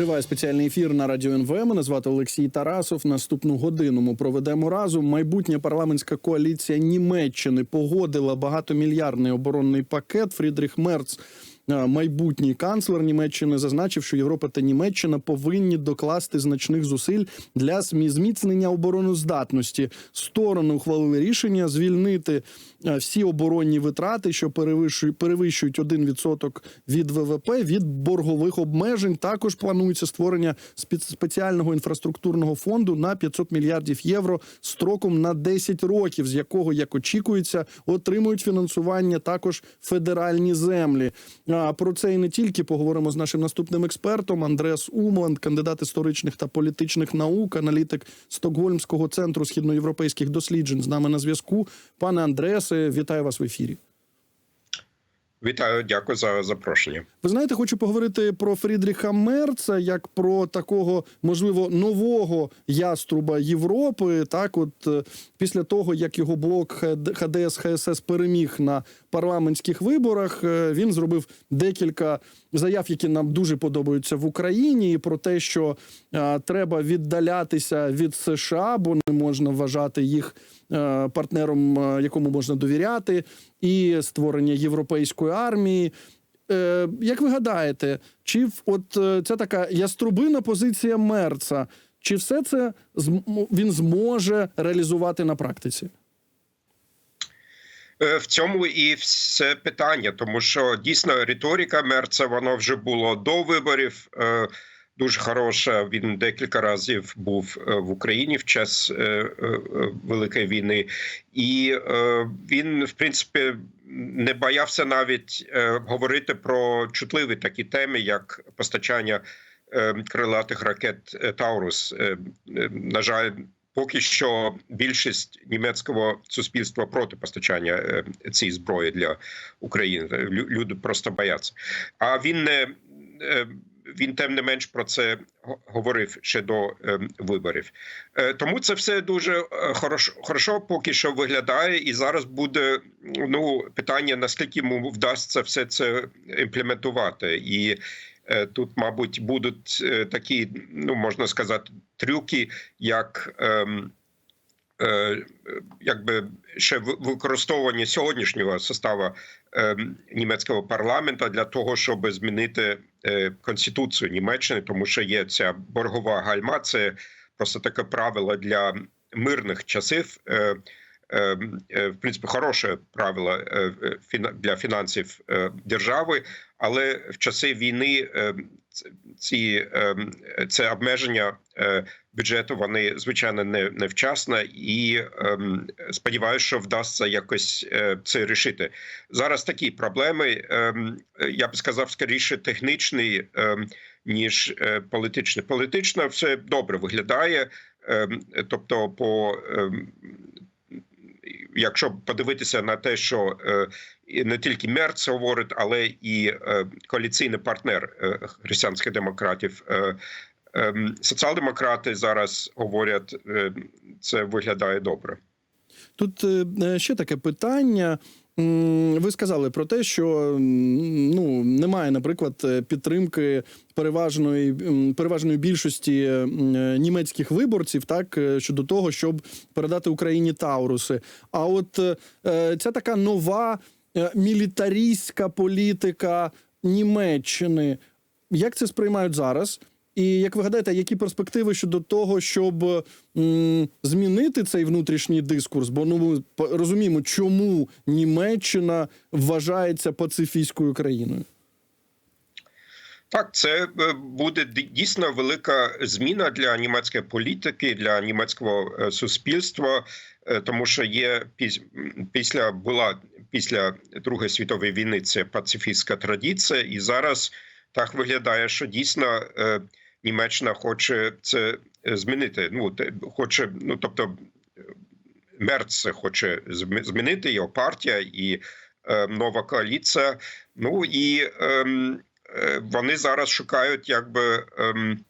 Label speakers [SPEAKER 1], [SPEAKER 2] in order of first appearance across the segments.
[SPEAKER 1] Триває спеціальний ефір на радіо НВ. Мене звати Олексій Тарасов. Наступну годину ми проведемо разом. Майбутня парламентська коаліція Німеччини погодила багатомільярдний оборонний пакет. Фрідріх Мерц, е, майбутній канцлер Німеччини, зазначив, що Європа та Німеччина повинні докласти значних зусиль для змі- зміцнення обороноздатності. Сторони ухвалили рішення звільнити всі оборонні витрати, що перевищують перевищують 1% від ВВП від боргових обмежень. Також планується створення спе- спеціального інфраструктурного фонду на 500 мільярдів євро строком на 10 років, з якого, як очікується, отримують фінансування також федеральні землі. А про це і не тільки поговоримо з нашим наступним експертом Андреас Умланд, кандидат історичних та політичних наук, аналітик Стокгольмського центру східноєвропейських досліджень. З нами на зв'язку. Пане Андреасе, вітаю вас в ефірі.
[SPEAKER 2] Вітаю, дякую за запрошення.
[SPEAKER 1] Ви знаєте, хочу поговорити про Фрідріха Мерца як про такого, можливо, нового яструба Європи. Так, от е, після того, як його блок ХДС ХСС переміг на парламентських виборах, е, він зробив декілька заяв, які нам дуже подобаються в Україні, і про те, що е, треба віддалятися від США, бо не можна вважати їх е, партнером, якому можна довіряти, і створення європейської армії. Як ви гадаєте, чи от це така яструбина позиція Мерца? Чи все це він зможе реалізувати на практиці?
[SPEAKER 2] Е, В цьому і все питання, тому що дійсно риторика Мерца воно вже було до виборів. е, Дуже хороша. Він декілька разів був е, в Україні в час великої війни, і він, в принципі, не боявся навіть говорити про чутливі такі теми, як постачання крилатих ракет Таурус. На жаль, поки що більшість німецького суспільства проти постачання е, цієї зброї для України. Лю- Люди просто бояться. А він не е, він тим не менш про це го- говорив ще до е, виборів. Тому це все дуже хорошо, хорошо поки що виглядає, і зараз буде ну питання наскільки йому вдасться все це імплементувати і. Е, Тут, мабуть, будуть е, такі, ну можна сказати, трюки, як ем, е, якби ще використовування сьогоднішнього составу ем, німецького парламенту для того, щоб змінити конституцію Німеччини, тому що є ця боргова гальма. Це просто таке правило для мирних часів. Е, е, В принципі, хороше правило е, е, для фінансів держави, але в часи війни е, ці е, це обмеження бюджету вони звичайно не невчасно, і ем, сподіваюся, що вдасться якось це рішити. Зараз такі проблеми. Ем, я б сказав, скоріше технічний ем, ніж політичний. Політично все добре виглядає. Ем, тобто, по ем, якщо подивитися на те, що е, не тільки Мерц говорить, але і е, коаліційний партнер е, християнських демократів. Соціал-демократи зараз говорять, це виглядає добре.
[SPEAKER 1] Тут ще таке питання. Ви сказали про те, що ну немає, наприклад, е, підтримки переважної переважної більшості е, німецьких виборців, так е, щодо того, щоб передати Україні Тауруси. А от ця така нова мілітаристська політика Німеччини, як це сприймають зараз? І як ви гадаєте, які перспективи щодо того, щоб м, змінити цей внутрішній дискурс? Бо ну ми розуміємо, чому Німеччина вважається пацифістською країною.
[SPEAKER 2] Так, це е, буде дійсно велика зміна для німецької політики, для німецького е, суспільства, е, тому що є піс- після була після Другої світової війни це пацифістська традиція, і зараз так виглядає, що дійсно Німеччина хоче це е, змінити. Ну хоче, ну тобто. е, Мерц хоче змінити його партія і е, нова коаліція. Ну і ем, е, вони зараз шукають якби ем,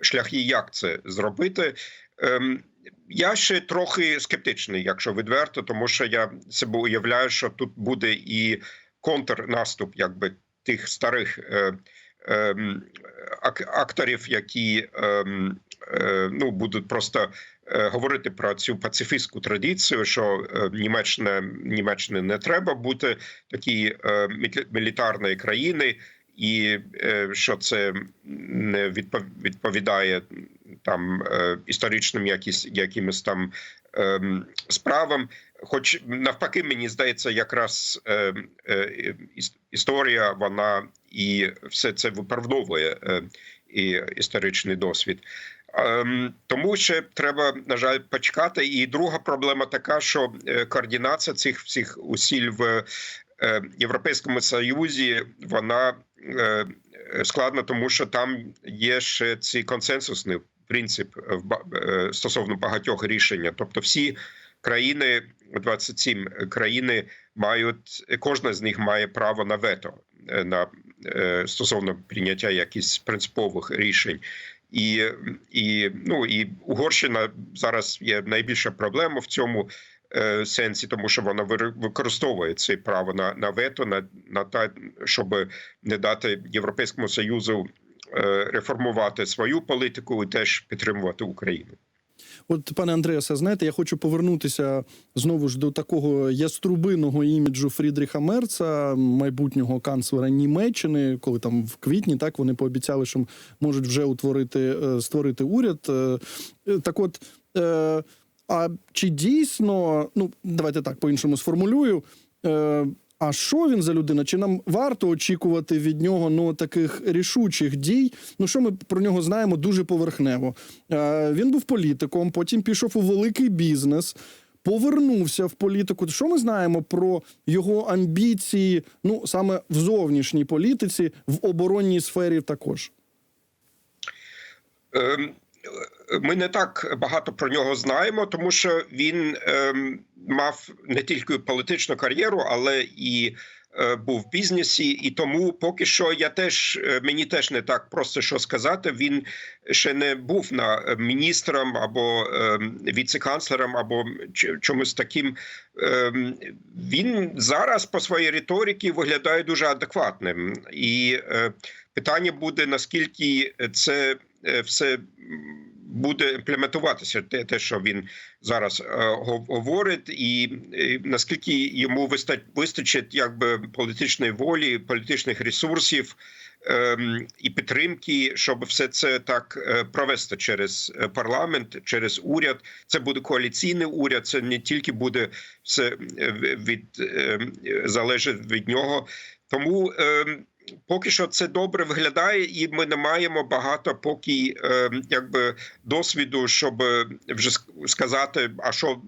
[SPEAKER 2] шляхи, як це зробити. Ем, я ще трохи скептичний, якщо відверто, тому що я себе уявляю, що тут буде і контрнаступ, якби тих старих е, акторів, які ем, е, ну будуть просто е, говорити про цю пацифістську традицію, що е, Німеччина Німеччини не треба бути такі е, мілітарної країни, і що це не відповідає там історичним якісь якимось там ем, справам. Хоч навпаки, мені здається, якраз е, е, історія вона і все це виправдовує е, і історичний досвід. Ем, Тому ще треба на жаль почекати. І друга проблема така, що е, координація цих всіх усіль в е, Європейському Союзі вона е, складна, тому що там є ще ці консенсусний принцип е, е, стосовно багатьох рішень. Тобто, всі країни 27 країни мають кожна з них має право на вето е, на е, стосовно прийняття якихось принципових рішень. І, і ну і Угорщина зараз є найбільша проблема в цьому е, сенсі, тому що вона використовує це право на, на вето, на, на те, щоб не дати Європейському Союзу е, реформувати свою політику і теж підтримувати Україну.
[SPEAKER 1] От, пане Андреасе, знаєте, я хочу повернутися знову ж до такого яструбиного іміджу Фрідріха Мерца, майбутнього канцлера Німеччини, коли там в квітні так вони пообіцяли, що можуть вже утворити е, створити уряд. Е, е, Так, от. е, А чи дійсно, ну давайте так по-іншому сформулюю. А що він за людина? Чи нам варто очікувати від нього ну таких рішучих дій? Ну що ми про нього знаємо дуже поверхнево? Е, Він був політиком, потім пішов у великий бізнес, повернувся в політику. Що ми знаємо про його амбіції? Ну саме в зовнішній політиці, в оборонній сфері також.
[SPEAKER 2] Ем, Ми не так багато про нього знаємо, тому що він ем, мав не тільки політичну кар'єру, але і е, був в бізнесі. І тому поки що я теж е, мені теж не так просто що сказати. Він ще не був на е, міністром або ем, віце-канцлером, або чомусь таким. Ем, Він зараз по своїй риториці виглядає дуже адекватним, і е, питання буде наскільки це е, все буде імплементуватися те, те, що він зараз е, говорить, і, е, наскільки йому виста- вистачить якби політичної волі, політичних ресурсів ем, і підтримки, щоб все це так е, провести через е, парламент, через уряд. Це буде коаліційний уряд. Це не тільки буде все е, від е, залежить від нього. Тому ем, поки що це добре виглядає, і ми не маємо багато поки ем, якби досвіду, щоб е, вже ск- сказати, а що,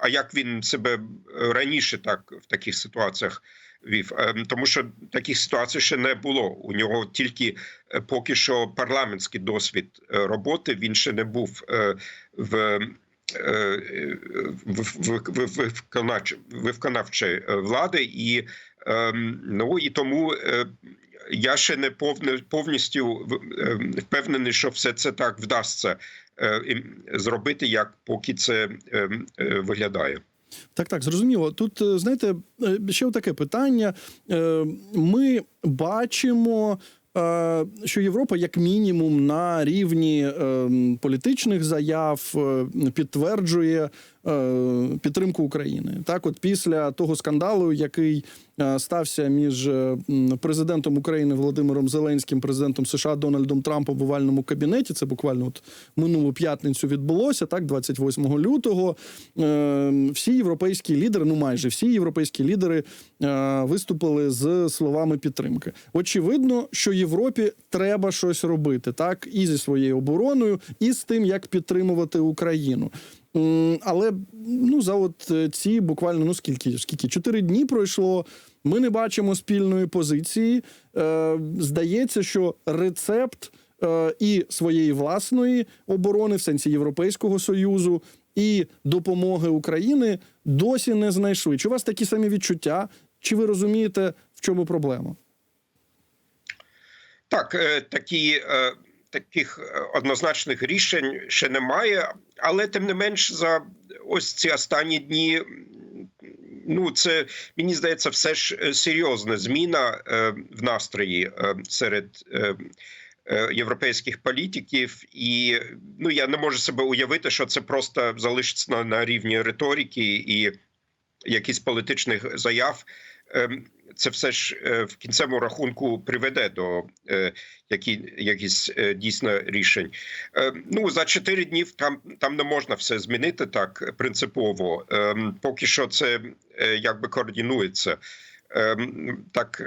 [SPEAKER 2] а як він себе раніше так в таких ситуаціях вів. Тому що таких ситуацій ще не було. У нього тільки е, поки що парламентський досвід е, роботи. Він ще не був е, в. е, виконавчої е, влади, і ну і тому е, я ще не повністю ем, впевнений, що все це так вдасться е, зробити, як поки це ем, е, виглядає.
[SPEAKER 1] Так, так, зрозуміло. Тут е, знаєте, е, ще таке питання. Е, Ми бачимо. е, Що Європа, як мінімум, на рівні е, політичних заяв е, підтверджує е, підтримку України. Так, от після того скандалу, який е, стався між е, президентом України Володимиром Зеленським, президентом США Дональдом Трампом в овальному кабінеті, це буквально от минулу п'ятницю відбулося, так, 28 лютого. Е, Всі європейські лідери, ну майже всі європейські лідери е, виступили з словами підтримки. Очевидно, що Європі треба щось робити, так, і зі своєю обороною, і з тим, як підтримувати Україну. Але ну за от е, ці буквально ну скільки скільки чотири дні пройшло. Ми не бачимо спільної позиції. Е, Здається, що рецепт е, і своєї власної оборони в сенсі Європейського союзу і допомоги України досі не знайшли. Чи у вас такі самі відчуття? Чи ви розумієте, в чому проблема?
[SPEAKER 2] Так, е, такі, е, таких е, однозначних рішень ще немає, але тим не менш, за ось ці останні дні ну це мені здається, все ж е, серйозна зміна е, в настрої серед. Європейських політиків, і ну я не можу себе уявити, що це просто залишиться на, рівні риторики і якісь політичних заяв. Це все ж е, в кінцевому рахунку приведе до е, які, якісь е, дійсно рішень. Ну за чотири днів там там не можна все змінити так принципово. Поки що це якби координується. Так,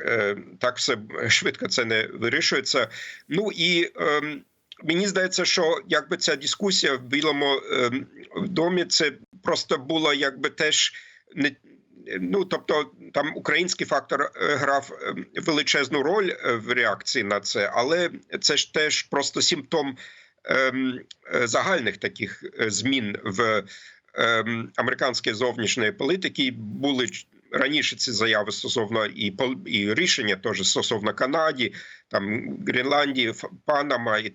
[SPEAKER 2] так все швидко це не вирішується. Ну і мені здається, що якби ця дискусія в Білому домі це просто була якби теж не. Ну, тобто, там український фактор е, грав е, величезну роль е, в реакції на це, але це ж теж просто симптом ем, загальних таких змін в ем, американській зовнішньої політики. Були раніше ці заяви стосовно і і рішення теж стосовно Канаді, там Гренландії, Панама і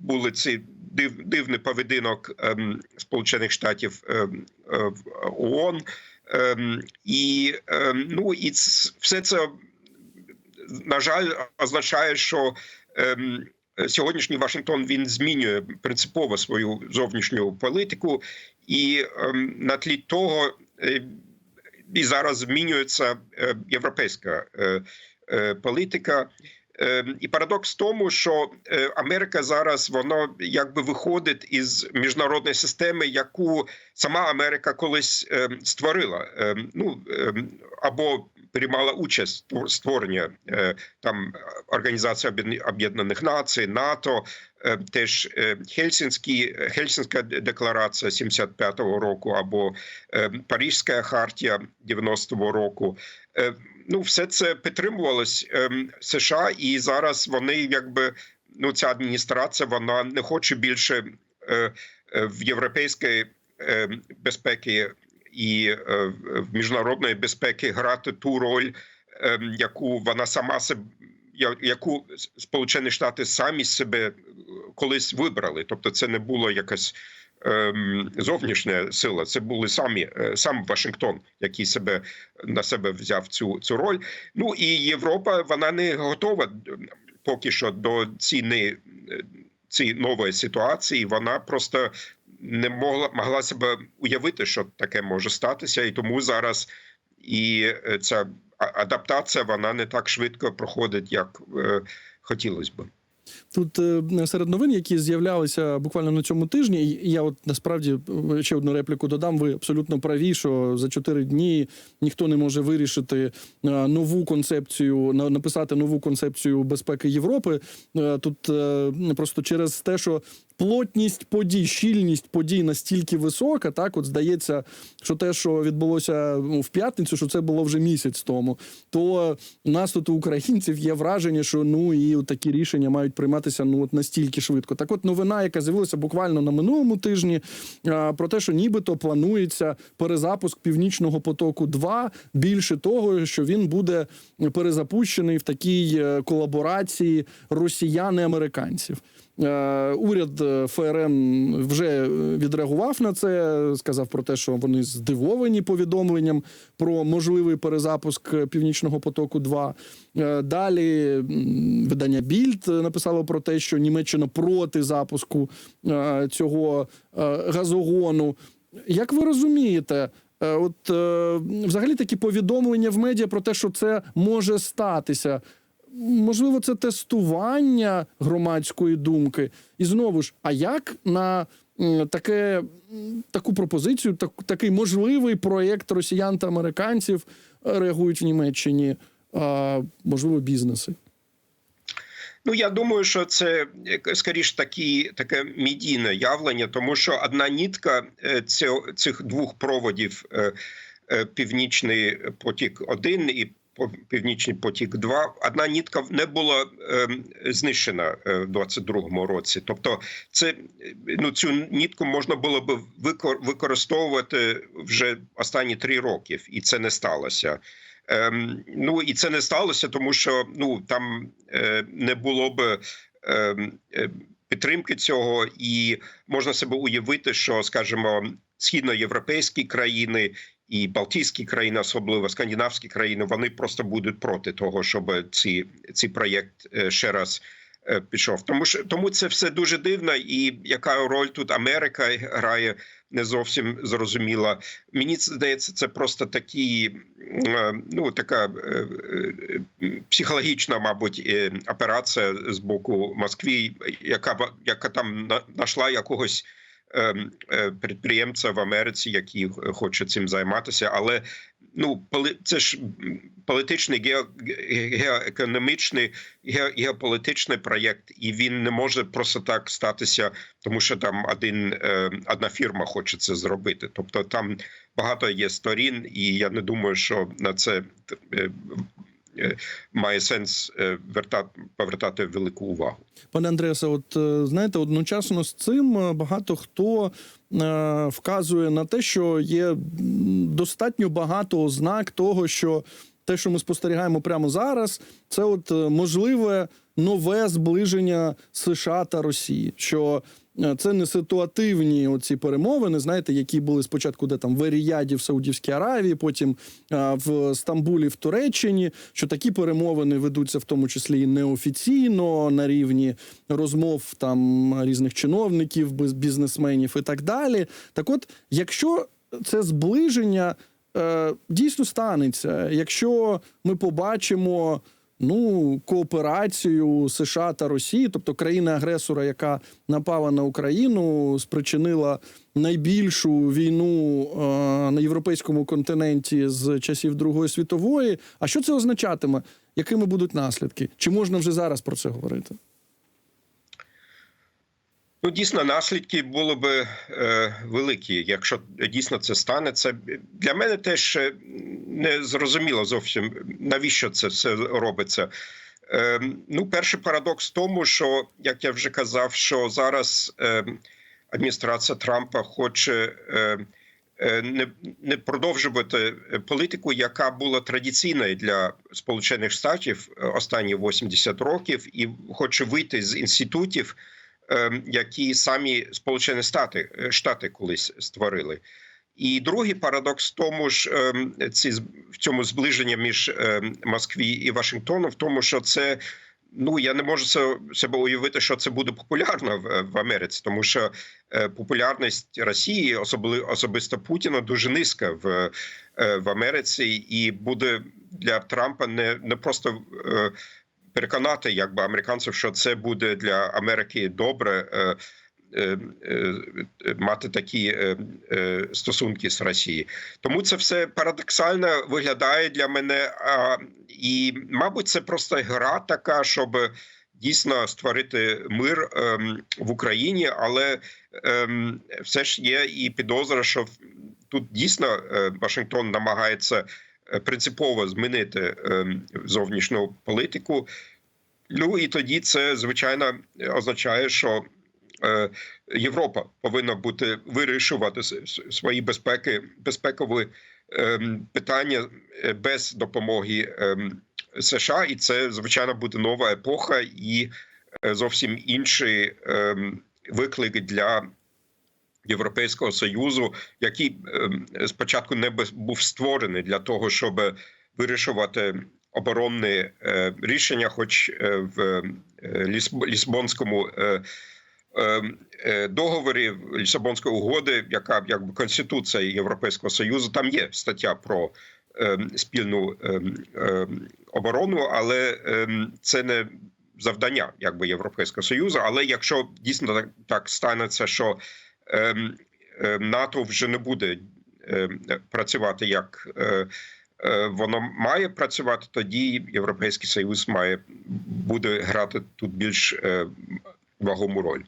[SPEAKER 2] були ці див, дивний поведінок ем, Сполучених Штатів ем, е, в ООН. Ем, і ем, ну і все це на жаль означає, що ем, сьогоднішній Вашингтон він змінює принципово свою зовнішню політику, і на тлі того е, і зараз змінюється е, європейська е, політика. Ем, І парадокс в тому, що е, Америка зараз воно якби виходить із міжнародної системи, яку сама Америка колись ем, створила. Ем, Ну або приймала участь в створенні е, там Організації Об'єднаних- Націй, НАТО, теж е, Хельсінські Хельсінська декларація 75-го року, або е, Паризька хартія 90-го року. Е, Ну, все це підтримувалось США, і зараз вони якби ну ця адміністрація вона не хоче більше е, е, в європейській е, безпеки і е, в міжнародної безпеки грати ту роль, е, яку вона сама себе яку Сполучені Штати самі себе колись вибрали. Тобто, це не було якась ем, зовнішня сила, це були самі е, сам Вашингтон, який себе на себе взяв цю цю роль. Ну і Європа вона не готова е, поки що до ціни цієї нової ситуації. Вона просто не могла могла себе уявити, що таке може статися, і тому зараз і е, ця адаптація вона не так швидко проходить, як е, хотілося би.
[SPEAKER 1] Тут е, серед новин, які з'являлися буквально на цьому тижні, я от насправді е, ще одну репліку додам. Ви абсолютно праві, що за чотири дні ніхто не може вирішити нову концепцію, на- написати нову концепцію безпеки Європи. Тут просто через те, що плотність подій, щільність подій настільки висока, так от здається, що те, що відбулося ну, в п'ятницю, що це було вже місяць тому. То у нас тут у українців є враження, що ну і такі рішення мають прийматися ну от настільки швидко. Так, от новина, яка з'явилася буквально на минулому тижні, про те, що нібито планується перезапуск північного потоку. 2 більше того, що він буде перезапущений в такій е, колаборації росіян і американців. Е, Уряд е, ФРН вже відреагував на це, сказав про те, що вони здивовані повідомленням про можливий перезапуск Північного потоку. 2 Е, Далі видання Більд написало про те, що Німеччина проти запуску е, цього е, газогону. Як ви розумієте? е, От е, взагалі такі повідомлення в медіа про те, що це може статися. Можливо, це тестування громадської думки. І знову ж, а як на таке, таку пропозицію, так, такий можливий проєкт росіян та американців е, реагують в Німеччині, а, можливо, бізнеси?
[SPEAKER 2] Ну я думаю, що це е, скоріш такі таке медійне явлення, тому що одна нітка е, цих двох проводів е, е, Північний потік 1 і Північний потік 2 одна нітка не була е, знищена е, в 22-му році. Тобто, це е, ну цю нітку можна було викор- використовувати вже останні три роки, і це не сталося. Ем, ну і це не сталося, тому що ну там е, не було б ем, е, підтримки цього, і можна себе уявити, що скажімо, східноєвропейські країни і Балтійські країни, особливо скандинавські країни, вони просто будуть проти того, щоб ці, цей проєкт е, ще раз е, пішов. Тому що тому це все дуже дивно, і яка роль тут Америка грає не зовсім зрозуміла. Мені здається, це просто такі, е, ну така психологічна, мабуть, операція з боку Москви, яка яка там на- знайшла якогось. Ем, е, Підприємця в Америці, який хоче цим займатися, але ну це ж політичний гео, ге- геоекономічний ге- геополітичний проєкт, і він не може просто так статися, тому що там один е, одна фірма хоче це зробити. Тобто там багато є сторін, і я не думаю, що на це е, має сенс е, вертати повертати велику увагу.
[SPEAKER 1] Пане Андреасе, от е, знаєте, одночасно з цим е, багато хто е, вказує на те, що є достатньо багато ознак того, що те, що ми спостерігаємо прямо зараз, це от е, можливе нове зближення США та Росії. Що е, це не ситуативні оці перемовини, знаєте, які були спочатку, де там в Еріяді в Саудівській Аравії, потім е, в Стамбулі в Туреччині. Що такі перемовини ведуться в тому числі і неофіційно на рівні розмов там різних чиновників, біз- бізнесменів і так далі. Так, от, якщо це зближення е, дійсно станеться, якщо ми побачимо ну, кооперацію США та Росії, тобто країни-агресора, яка напала на Україну, спричинила найбільшу війну е, на європейському континенті з часів Другої світової. А що це означатиме? Якими будуть наслідки? Чи можна вже зараз про це говорити?
[SPEAKER 2] Ну, дійсно, наслідки були би е, великі, якщо дійсно це станеться. Для мене теж е, не зрозуміло зовсім навіщо це все робиться. Е, ну, перший парадокс в тому, що як я вже казав, що зараз е, адміністрація Трампа хоче. Е, е, не, не продовжувати політику, яка була традиційною для Сполучених Штатів е, останні 80 років, і хоче вийти з інститутів, е, які самі Сполучені Штати е, Штати колись створили. І другий парадокс в тому ж ем, ці в цьому зближення між ем, Москві і Вашингтоном, в тому, що це ну я не можу себе уявити, що це буде популярно в, в Америці, тому що е, популярність Росії, особливо особисто Путіна, дуже низька в, е, в Америці, і буде для Трампа не, не просто. е, Переконати якби американців, що це буде для Америки добре мати такі е, е, стосунки з Росією. Тому це все парадоксально виглядає для мене. І, мабуть, це просто гра така, щоб дійсно створити мир в Україні, але все ж є і підозра, що тут дійсно е, Вашингтон намагається е, принципово змінити зовнішню політику. Ну і тоді це звичайно означає, що е, Європа повинна бути вирішувати свої безпеки, безпекові ем, питання е, без допомоги ем, США, і це звичайно буде нова епоха і е, зовсім інший ем, виклик для Європейського союзу, який спочатку не був створений для того, щоб вирішувати оборонне е, рішення, хоч е, в е, Ліс- Лісбонському е, е, е, договорі Лісабонської угоди, яка якби конституція Європейського союзу, там є стаття про е, спільну е, е, оборону, але е, це не завдання якби Європейського союзу. Але якщо дійсно так, так станеться, що е, е, НАТО вже не буде е, працювати як. Е, е, Воно має працювати тоді. Європейський союз має буде грати тут більш е, вагому роль.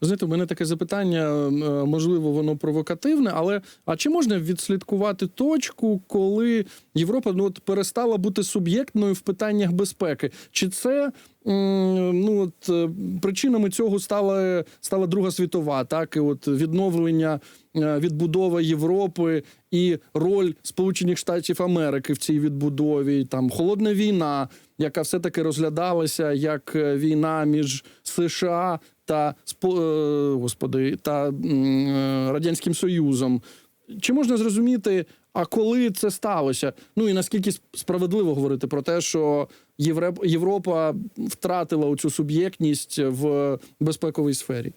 [SPEAKER 1] Ви знаєте, у мене таке запитання, е, можливо, воно провокативне, але а чи можна відслідкувати точку, коли Європа ну, от, перестала бути суб'єктною в питаннях безпеки? Чи це ну, от, е, причинами цього стала, стала Друга світова, так і от відновлення е, відбудова Європи і роль Сполучених Штатів Америки в цій відбудові, там холодна війна, яка все таки розглядалася як війна між США та е, господи та е, радянським союзом. Чи можна зрозуміти, А коли це сталося? Ну і наскільки справедливо говорити про те, що Європа втратила цю суб'єктність в безпековій сфері?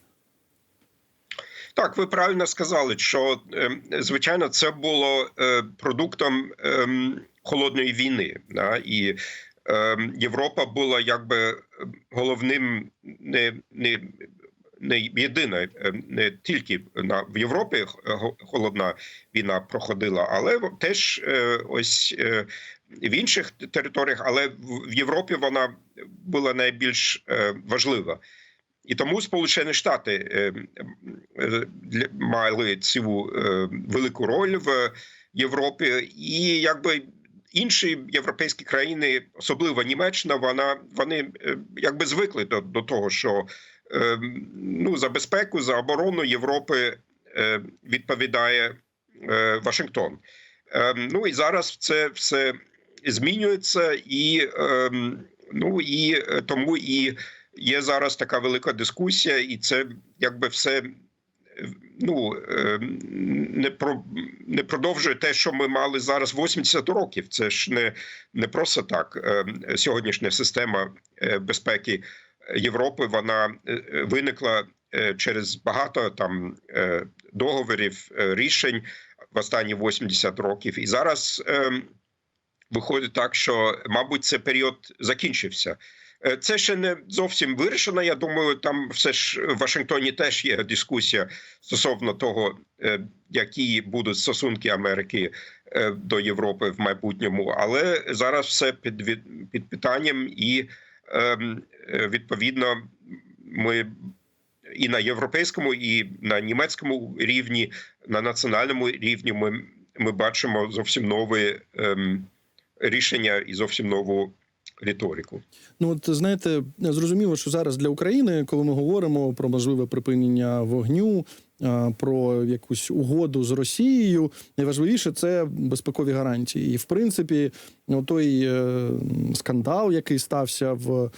[SPEAKER 2] Так, ви правильно сказали, що е, звичайно це було е, продуктом е, холодної війни. Да? І Європа була якби головним не, не, не єдина, е, не тільки на в Європі го- холодна війна проходила, але теж е, ось е, в інших територіях, але в Європі вона була найбільш е, важлива. І тому Сполучені Штати е, е, мали цю е, велику роль в Європі, і якби інші європейські країни, особливо Німеччина, вона вони е, якби звикли до, до того, що е, ну за безпеку, за оборону Європи е, відповідає е, Вашингтон. Е, Ну і зараз це все змінюється, і е, ну і е, тому і є зараз така велика дискусія, і це якби все ну е, не про не продовжує те, що ми мали зараз 80 років. Це ж не, не просто так. Е, Сьогоднішня система е, безпеки Європи вона е, виникла е, через багато там договорів, рішень в останні 80 років, і зараз. е, Виходить так, що мабуть цей період закінчився. Е, Це ще не зовсім вирішено. Я думаю, там все ж в Вашингтоні теж є дискусія стосовно того, е, які будуть стосунки Америки е, до Європи в майбутньому. Але зараз все під під питанням, і ем, відповідно ми і на європейському, і на німецькому рівні, на національному рівні ми, ми бачимо зовсім нові ем, рішення і зовсім нову риторику.
[SPEAKER 1] Ну, от знаєте, зрозуміло, що зараз для України, коли ми говоримо про можливе припинення вогню, про якусь угоду з Росією, найважливіше це безпекові гарантії. І в принципі, той е, скандал, який стався в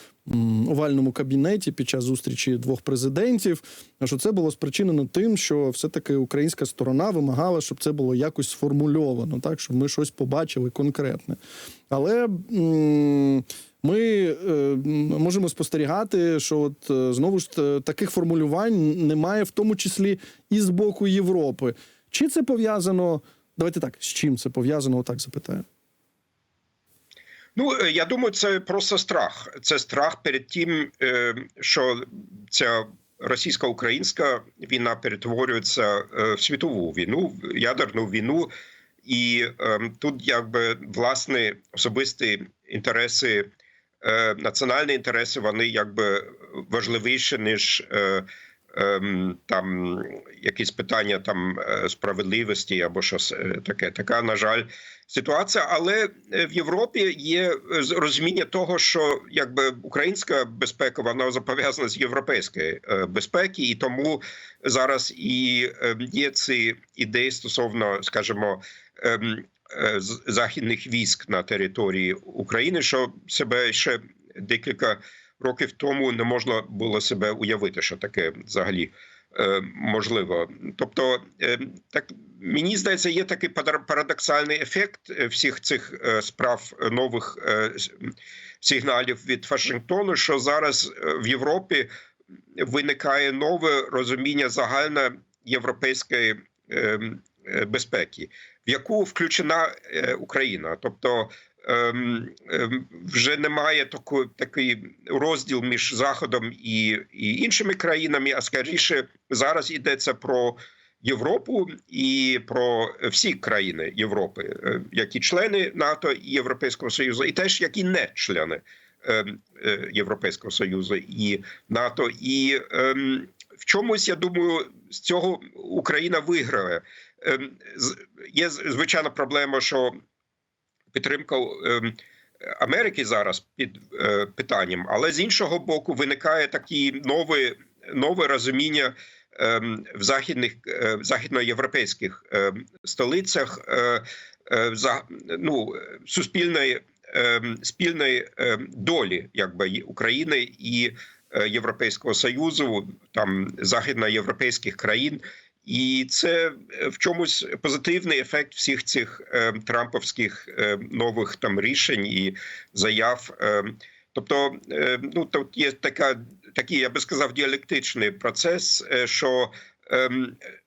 [SPEAKER 1] овальному кабінеті під час зустрічі двох президентів, що це було спричинено тим, що все-таки українська сторона вимагала, щоб це було якось сформульовано, так щоб ми щось побачили конкретне. Але ми е, можемо спостерігати, що от е, знову ж таких формулювань немає, в тому числі і з боку Європи. Чи це пов'язано? Давайте так, з чим це пов'язано? Отак запитаю.
[SPEAKER 2] Ну е, я думаю, це просто страх. Це страх перед тим, е, що ця російсько-українська війна перетворюється е, в світову війну, в ядерну війну, і тут якби власне особисті інтереси, національні інтереси, вони якби важливіші ніж. Ем, Там якісь питання там е, справедливості або щось е, таке. Така, на жаль, ситуація. Але е, в Європі є розуміння того, що якби українська безпека вона пов'язана з європейською е, безпеки, і тому зараз і є ці ідеї стосовно, скажімо, ем, західних військ на території України, що себе ще декілька років тому не можна було себе уявити, що таке взагалі е, можливо. Тобто, е, так мені здається, є такий пара- парадоксальний ефект е, всіх цих е, справ е, нових е, сигналів від Вашингтону, що зараз е, в Європі виникає нове розуміння загальноєвропейської е, е, безпеки, в яку включена е, Україна, тобто. Ем, ем, Вже немає такої такий розділ між заходом і, і іншими країнами, а скоріше зараз йдеться про Європу і про всі країни Європи, е, які члени НАТО і Європейського Союзу, і теж які не члени е, е, Європейського Союзу і НАТО. І ем, в чомусь я думаю, з цього Україна виграє. Ем, Є звичайна проблема, що підтримка ем, Америки зараз під е, питанням, але з іншого боку, виникає такі нове, нове розуміння ем, в західних е, західноєвропейських ем, столицях е, за ну суспільної спільної долі, якби України і Європейського союзу, там західноєвропейських країн. І це е, в чомусь позитивний ефект всіх цих е, трамповських е, нових там рішень і заяв. Е, тобто, е, ну тут є така, такий, я би сказав, діалектичний процес, е, що е,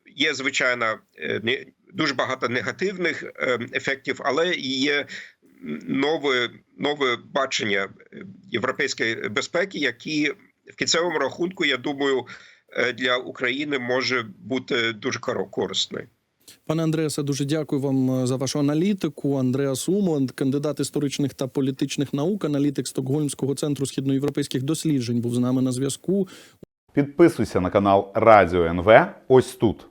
[SPEAKER 2] є звичайно е, не- дуже багато негативних е, ефектів, але є нове, нове бачення е, європейської безпеки, які в кінцевому рахунку, я думаю, для України може бути дуже корисною.
[SPEAKER 1] Пане Андреасе, дуже дякую вам е, за вашу аналітику. Андреас Умланд, кандидат історичних та політичних наук, аналітик Стокгольмського центру східноєвропейських досліджень, був з нами на зв'язку.
[SPEAKER 3] Підписуйся на канал Радіо НВ ось тут.